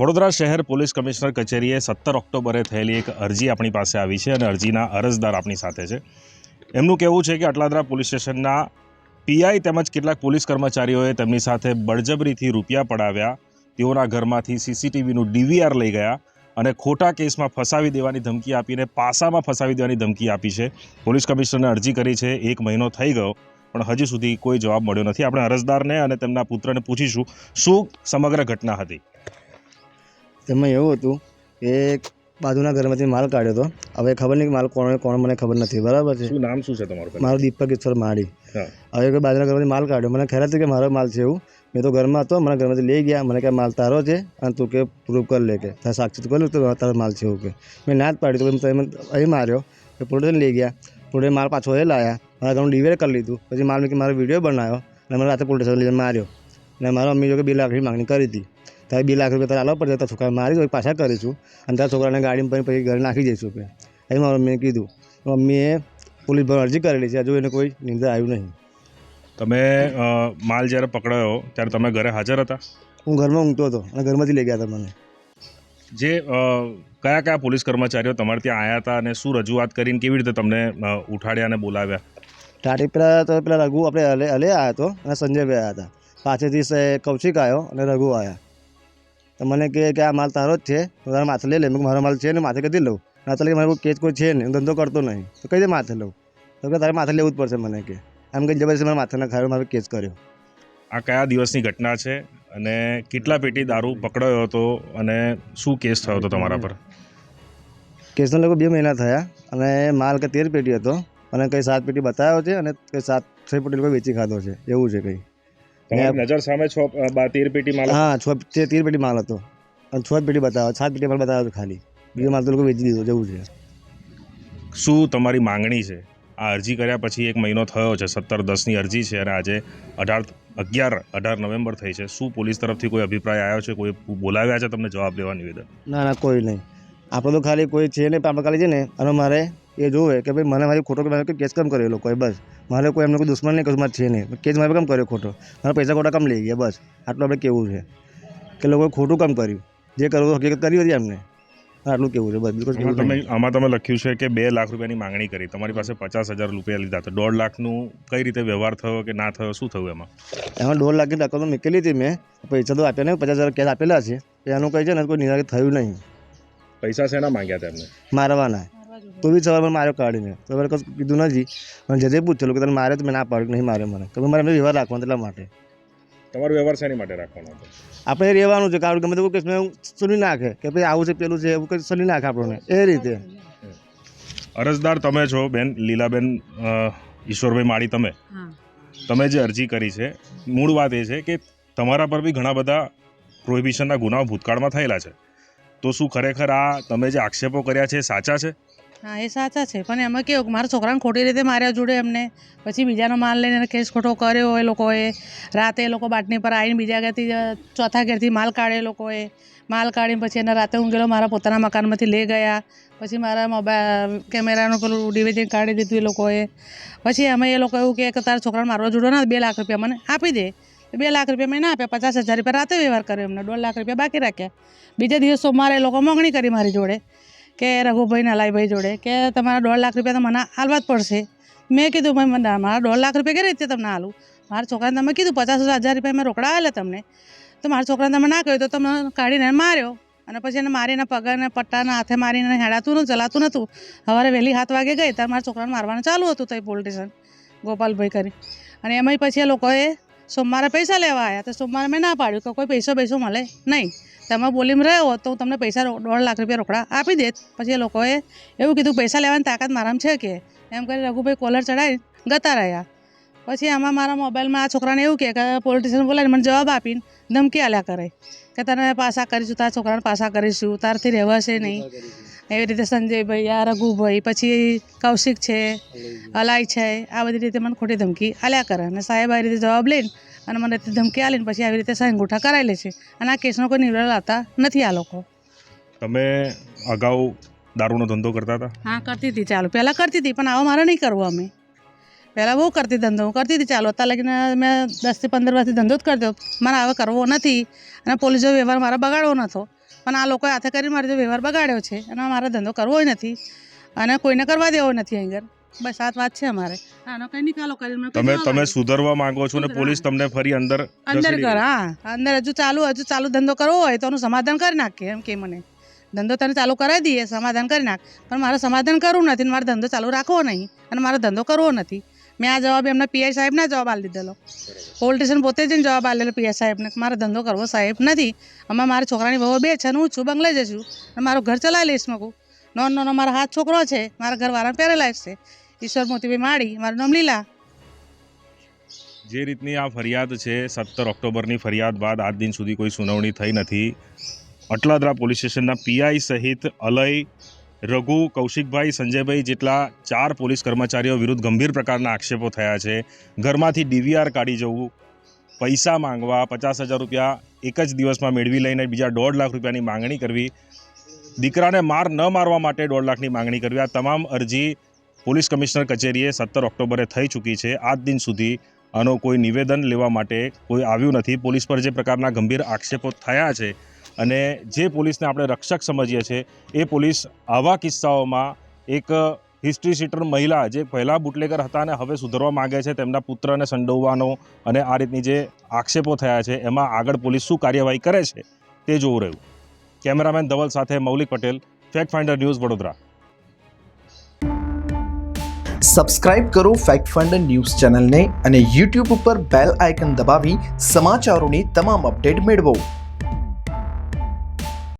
વડોદરા શહેર police commissioner કચેરીએ સત્તર ઓક્ટોબરે થયેલી એક અરજી આપણી પાસે આવી છે અને અરજીના અરજદાર આપણી સાથે છે. એમનું કહેવું છે કે અટલાદરા પોલીસ સ્ટેશનના પીઆઈ તેમજ કેટલાક પોલીસ કર્મચારીઓએ તેમની સાથે બળજબરીથી રૂપિયા પડાવ્યા. તેઓના ઘરમાંથી સીસીટીવીનું ડીવીઆર લઈ ગયા અને ખોટા કેસમાં ફસાવી દેવાની ધમકી આપીને પાસામાં ફસાવી દેવાની ધમકી આપી છે. પોલીસ કમિશનરને અરજી કરી છે, એક મહિનો થઈ ગયો, પણ હજી સુધી કોઈ જવાબ મળ્યો નથી. આપણે અરજદારને અને તેમના પુત્રને પૂછીશું શું સમગ્ર ઘટના હતી. તેમાં એવું હતું કે બાજુના ઘરમાંથી માલ કાઢ્યો હતો. હવે ખબર નહીં કે માલ કોણ કોણ મને ખબર નથી. બરાબર છે? શું નામ શું છે તમારું મારો દીપક ઈશ્વર માળી. હવે બાજુના ઘરમાંથી માલ કાઢ્યો. મને ખ્યાલ હતું કે મારો માલ છે એવું. મેં તો ઘરમાં હતો મને ઘરમાંથી લઈ ગયા. મને કે માલ તારો છે. અને તું કે પ્રૂફ કરી લે કે. તારે સાક્ષી કરી કર્યું તો તારો માલ છે એવું કે. મેં ના જ પાડી. તો તમે અહીં માર્યો. કે પ્રોડક્ટ લઈ ગયા. પ્રોડક્ટ માલ પાછો એ લાયા. મારા ઘરનું ડિવેર કરી લીધું. પછી માલ મેં કે મારો વીડિયો બનાવ્યો. અને મને રાતે પોલીસ લઈને માર્યો. અને મારા મમ્મી જો કે બે લાખની માંગણી કરી હતી. તારે બે લાખ રૂપિયા તારે આલવા પડશે તારા છોકરા મારી દો પાછા કરીશું અને તારા છોકરાને ગાડીમાં પછી પછી ઘરે નાખી જઈશું કે એ મારા મમ્મીએ કીધું. મમ્મીએ પોલીસ ભવન અરજી કરેલી છે હજુ એને કોઈ નિંદા આવ્યું નહીં. તમે માલ જ્યારે પકડાયો ત્યારે તમે ઘરે હાજર હતા? હું ઘરમાં ઊંઘતો હતો અને ઘરમાંથી લઈ ગયા હતા મને. જે કયા કયા પોલીસ કર્મચારીઓ તમારે ત્યાં આવ્યા હતા અને શું રજૂઆત કરીને કેવી રીતે તમને ઉઠાડ્યા અને બોલાવ્યા? સ્ટાર્ટિંગ પહેલાં તો પેલા રઘુ આપણે અલે અલે આવ્યા હતો અને સંજયભાઈ આવ્યા હતા. પાછળથી સે- કૌશિક આવ્યો અને રઘુ આવ્યા તો મને કહે કે આ માલ તારો જ છે. તો તારા માથે લઈ લે. મેં મારો માલ છે ને માથે કદી લઉં. ના તો મારે કેચ કોઈ છે નહીં. હું ધંધો કરતો નહીં. તો કઈ દે માથે લઉં? તો કે તારે માથે લેવું જ પડશે મને કે. એમ કે જબરજસ્ત મારા માથે ના ખાયો મારે કેસ કર્યો. આ કયા દિવસની ઘટના છે અને કેટલા પેટી દારૂ પકડાયો હતો અને શું કેસ થયો હતો તમારા પર? કેસના લોકો બે મહિના થયા અને માલ કે તેર પેટી હતો અને કંઈ સાત પેટી બતાવ્યો છે અને કંઈ સાત છ પેટી લોકો વેચી ખાધો છે. એવું છે કંઈ. નજર સામે છો તેર પેટી માલ હા છો તે તેર પેટી માલ હતો. અને છ પેટી બતાવ્યો સાત પેટી માલ બતાવ્યો હતો ખાલી. બીજો માલ તો લોકો વેચી દીધો જવું છે. શું તમારી માંગણી છે? આ અરજી કર્યા પછી એક મહિનો થયો છે સત્તર દસની અરજી છે અને આજે અઢાર અગિયાર અઢાર નવેમ્બર થઈ છે. શું પોલીસ તરફથી કોઈ અભિપ્રાય આવ્યો છે? કોઈ બોલાવ્યા છે તમને જવાબ લેવા નિવેદન? ના ના કોઈ નહીં. આપણે તો ખાલી કોઈ છે નહીં પણ આપણે ખાલી છે ને અને મારે એ જોવે કે ભાઈ મને મારી ખોટો કે મારે કેસ કેમ કર્યો એ લોકોએ? બસ. મારે કોઈ એમને કોઈ દુશ્મન નહીં કશું મારે છે નહીં. કેસ મારે કેમ કર્યો ખોટો? મારા પૈસા ખોટા કેમ લઈ ગયા? બસ. આટલું આપણે કેવું છે? કે લોકોએ ખોટું કામ કર્યું? જે કરવું હકીકત કરી હતી એમને? આટલું કેવું છે? બસ. બિલકુલ તમે આમાં તમે લખ્યું છે કે બે લાખ રૂપિયાની માંગણી કરી. તમારી પાસે પચાસ હજાર રૂપિયા લીધા તો દોઢ લાખનું કઈ રીતે વ્યવહાર થયો કે ના થયો? શું થયું એમાં? એમાં દોઢ લાખની રકમ મૂકેલી હતી મેં. પૈસા તો આપ્યા નહીં પચાસ હજાર કેશ આપેલા છે. એનું કંઈ છે ને કોઈ નિરાકરણ થયું નહીં. પૈસા શેના માંગ્યા તેમને મારવાના. તો બી સવારમાં માર્યો કાઢીને તો મારે કશું કીધું નથી પણ જે પૂછેલું કે તને મારે તો મેં ના પાડ્યું નહીં મારે મને તો મારે એમને વ્યવહાર રાખવાનો એટલા માટે તમારો વ્યવહાર શેની માટે રાખવાનો હતો? આપણે રહેવાનું છે કારણ ગમે તેવું કેસ મેં સુની નાખે કે ભાઈ આવું છે પેલું છે એવું કંઈ સુની નાખે આપણને એ રીતે અરજદાર તમે છો બેન લીલાબેન ઈશ્વરભાઈ માળી તમે? તમે જે અરજી કરી છે મૂળ વાત એ છે કે તમારા પર બી ઘણા બધા પ્રોહિબિશનના ગુનાઓ ભૂતકાળમાં થયેલા છે. તો શું ખરેખર આ તમે જે આક્ષેપો કર્યા છે સાચા છે? હા, એ સાચા છે. પણ એમાં કેવું મારા છોકરાને ખોટી રીતે માર્યા જોડે એમને. પછી બીજાનો માલ લઈને કેસ ખોટો કર્યો એ લોકોએ. રાતે એ લોકો બાટની પર આવીને બીજા ઘેરથી ચોથા ઘેરથી માલ કાઢે એ લોકોએ. માલ કાઢીને પછી એને રાતે ઊંઘેલો મારા પોતાના મકાનમાંથી લઈ ગયા. પછી મારા મોબાઈલ કેમેરાનું પેલું ડિવિઝન કાઢી દીધું એ લોકોએ. પછી અમે એ લોકો એવું કે તારા છોકરાને મારવા જોડો ના, બે લાખ રૂપિયા મને આપી દે. બે લાખ રૂપિયા મેં ના આપ્યા, પચાસ હજાર રૂપિયા રાતે વ્યવહાર કર્યો એમને, દોઢ લાખ રૂપિયા બાકી રાખ્યા. બીજા દિવસ સોમવારે એ લોકો માંગણી કરી મારી જોડે. કે રઘુભાઈ નલાઈભાઈ જોડે કે તમારા દોઢ લાખ રૂપિયા તો મને હાલવા જ પડશે. મેં કીધું ભાઈ મને મારા દોઢ લાખ રૂપિયા કઈ રીતે તમને હાલું મારા છોકરાને તમે કીધું, પચાસ હજાર રૂપિયા મેં રોકડા તમને. તો મારા છોકરાને તમે ના કહ્યું તો તમે કાઢીને માર્યો. અને પછી એને મારીને પગને પટ્ટાના હાથે મારીને હેડાતું નતું ચલાતું નહોતું સવારે વહેલી સાત વાગે ગઈ, ત્યારે મારા છોકરાને મારવાનું ચાલુ હતું તો એ પોલીસ ગોપાલભાઈ કરી. અને એમાંય પછી એ લોકોએ સોમવારે પૈસા લેવા આવ્યા તો સોમવારે મેં ના પાડ્યું કે કોઈ પૈસો પૈસો મળે નહીં. તમે બોલીમાં રહ્યો હોત તો હું તમને પૈસા દોઢ લાખ રૂપિયા રોકડા આપી દેત. પછી એ લોકોએ એવું કીધું, પૈસા લેવાની તાકાત મારામાં છે કે? એમ કરી રઘુભાઈ કોલર ચડાવી ગતા રહ્યા. પછી આમાં મારા મોબાઈલમાં આ છોકરાને એવું કહે કે પોલિટિશિયન બોલાવીને મને જવાબ આપીને ધમકી આલ્યા કરે કે તને પાસા કરીશું તારા છોકરાને પાસા કરીશું તારથી રહેવાશે નહીં. એવી રીતે સંજયભાઈ આ રઘુભાઈ પછી કૌશિક છે અલાય છે આ બધી રીતે મને ખોટી ધમકી આલ્યા કરે. અને સાહેબ આ રીતે જવાબ લઈને અને મને તે ધમકી આલીને પછી આવી રીતે સાંગોઠા કરાવી લે છે. અને આ કેસનો કોઈ નિર્ણય લાવતા નથી આ લોકો. તમે અગાઉ દારૂનો ધંધો કરતા હતા? હા કરતી હતી ચાલુ. પહેલાં કરતી હતી પણ આવો મારે નહીં કરવો અમે. પહેલાં બહુ કરતી ધંધો. હું કરતી હતી ચાલુ. અત્યારે લગીને મેં દસથી પંદર વર્ષથી ધંધો જ કરતો. મારે હવે કરવો નથી. અને પોલીસ જો વ્યવહાર મારે બગાડવો નહોતો પણ આ લોકોએ હાથે કરી મારો જો વ્યવહાર બગાડ્યો છે અને મારો ધંધો કરવો નથી. અને કોઈને કરવા દેવો નથી અહીંયા. બસ આ વાત છે અમારે. આનો કઈ નિકાલો કરીને તમે તમે સુધરવા માંગો છો ને પોલીસ તમને ફરી અંદર અંદર કર હા. અંદર હજુ ચાલુ હજુ ચાલુ ધંધો કરવો હોય તો એનું સમાધાન કરી નાખીએ એમ કે મને. ધંધો તને ચાલુ કરાવી દઈએ સમાધાન કરી નાખ. પણ મારે સમાધાન કરવું નથી મારો ધંધો ચાલુ રાખવો નહીં. અને મારો ધંધો કરવો નથી. મેં આ જવાબ એમના પીઆઈ સાહેબને જવાબ આપી દીધેલો. પોલીસ સ્ટેશન પોતે જઈને જવાબ આપેલો પીઆઈ સાહેબને મારો ધંધો કરવો સાહેબ નથી. અમારા મારા છોકરાની બહુ બે છે અને હું છું બંગલે જશું. અને મારું ઘર ચલાવી લઈશ મગું નોન નોનો મારા હાથ છોકરો છે મારા ઘરવાળાને પેરેલાઇઝ છે. ઈશ્વર મોતીભાઈ માળી મારું નામ લીલા. જે રીતની આ ફરિયાદ છે સત્તર ઓક્ટોબરની ફરિયાદ બાદ આજ દિન સુધી કોઈ સુનાવણી થઈ નથી. અટલાદરા પોલીસ સ્ટેશનના પીઆઈ સહિત અલય રઘુ, કૌશિકભાઈ, સંજયભાઈ જેટલા ચાર પોલીસ કર્મચારીઓ વિરુદ્ધ ગંભીર પ્રકારના આક્ષેપો થયા છે. ઘરમાંથી ડીવીઆર કાઢી જવું, પૈસા માંગવા, પચાસ હજાર રૂપિયા એક જ દિવસમાં મેળવી લઈને બીજા દોઢ લાખ રૂપિયાની માંગણી કરવી, દીકરાને માર ન મારવા માટે દોઢ લાખની માંગણી કરવી, આ તમામ અરજી પોલીસ કમિશનર કચેરીએ સત્તર ઓક્ટોબરે થઈ ચૂકી છે. આજ દિન સુધી આનો કોઈ નિવેદન લેવા માટે કોઈ આવ્યું નથી. પોલીસ પર જે પ્રકારના ગંભીર આક્ષેપો થયા છે અને જે પોલીસને આપણે રક્ષક સમજીએ છીએ, એ પોલીસ આવા કિસ્સાઓમાં એક હિસ્ટ્રી સીટર મહિલા જે પહેલાં બુટલેગર હતા અને હવે સુધરવા માગે છે, તેમના પુત્રને સંડોવવાનો અને આ રીતની જે આક્ષેપો થયા છે, એમાં આગળ પોલીસ શું કાર્યવાહી કરે છે, તે જોવું રહ્યું. કેમેરામેન ધવલ સાથે Maulik Patel, fact finder news Vadodara. Subscribe કરો ફેક્ટ ફાઇન્ડર ન્યૂઝ ચેનલને અને યુટ્યુબ ઉપર બેલ આઇકન દબાવી સમાચારોની તમામ અપડેટ મેળવો.